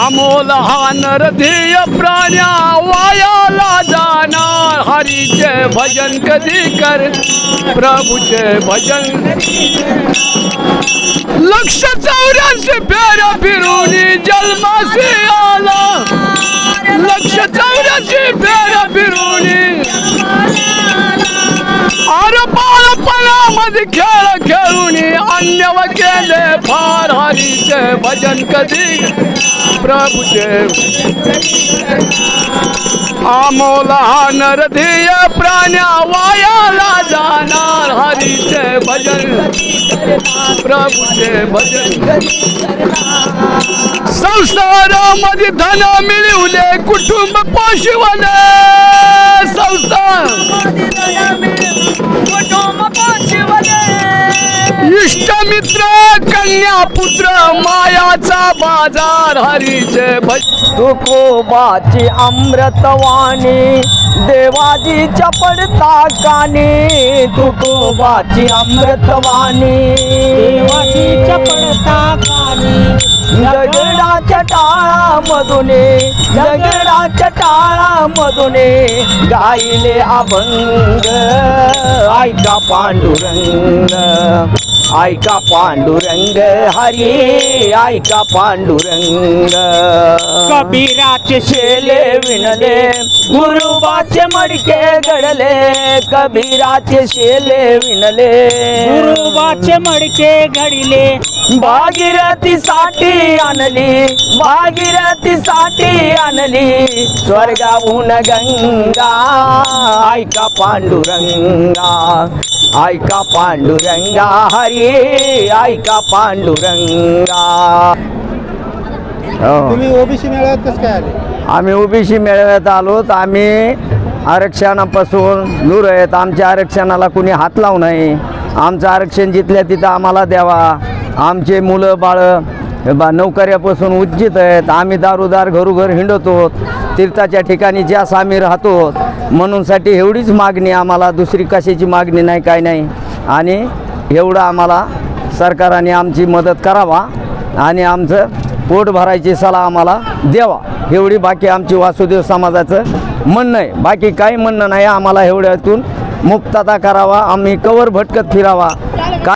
नरधीय प्राण्या वायाला जाणार. हरीचे भजन कधी कर? प्रभूचे भजन. लक्ष चौऱ्याऐंशी फेऱ्या फिरून जन्माशी आला. लक्ष चौऱ्याऐंशी फेऱ्या फिरून अरे बाळपणामध्ये खेळ खेळून अन्यव केले फार हरीचे भजन कधी प्रभुचे आमोला नरधीय प्राण्या वायाला जाणार हरीचे भजन। प्रभुचे भजन। संसारामध्ये धन मिळवले कुटुंब पोषवले संसार। मित्र कन्या पुत्र मायाचा बाजार हरीचे भजन तुकोबाची अमृतवाणी देवाजीच्या पडता कानी तुकोबाची अमृतवाणी. देवाची पडता कानी दगडाच्या टाळामधून दगडाच्या टाळामधून गायले अभंग ऐका पांडुरंग. ऐका पांडुरंग हरी ऐका पांडुरंग. कबीराचे शेले विणले गुरुबाचे मडके घडले कबीराचे शेले विणले. गुरुबाचे मडके घडिले भागीरथी साठी आणली भागीरथी साठी आणली. स्वर्गाहून गंगा ऐका पांडुरंगा. ऐका पांडुरंगा हरी ऐका पांडुरंगा. हो. तुम्ही ओबीसी मेळाव्यात कसं काय आले? आम्ही ओबीसी मेळाव्यात आलोत. आम्ही आरक्षणापासून दूर आहेत. आमच्या आरक्षणाला कुणी हात लावू नये. आमचं आरक्षण जिथल्या तिथं आम्हाला द्यावा. आमचे मुलं बाळं बा नोकऱ्यापासून उज्जित आहेत. आम्ही दारोदार घरोघर हिंडतो तीर्थाच्या ठिकाणी ज्यास आम्ही राहतो म्हणूनसाठी एवढीच मागणी आम्हाला दुसरी कशाची मागणी नाही काय नाही. आणि एवढं आम्हाला सरकाराने आमची मदत करावा आणि आमचं पोट भरायची सलाह आम्हाला द्यावा. एवढी बाकी आमची वासुदेव समाजाचं म्हणणं आहे. बाकी काही म्हणणं नाही आम्हाला एवढ्यातून मुक्तता करावा आम्ही कवर भटकत फिरावा. का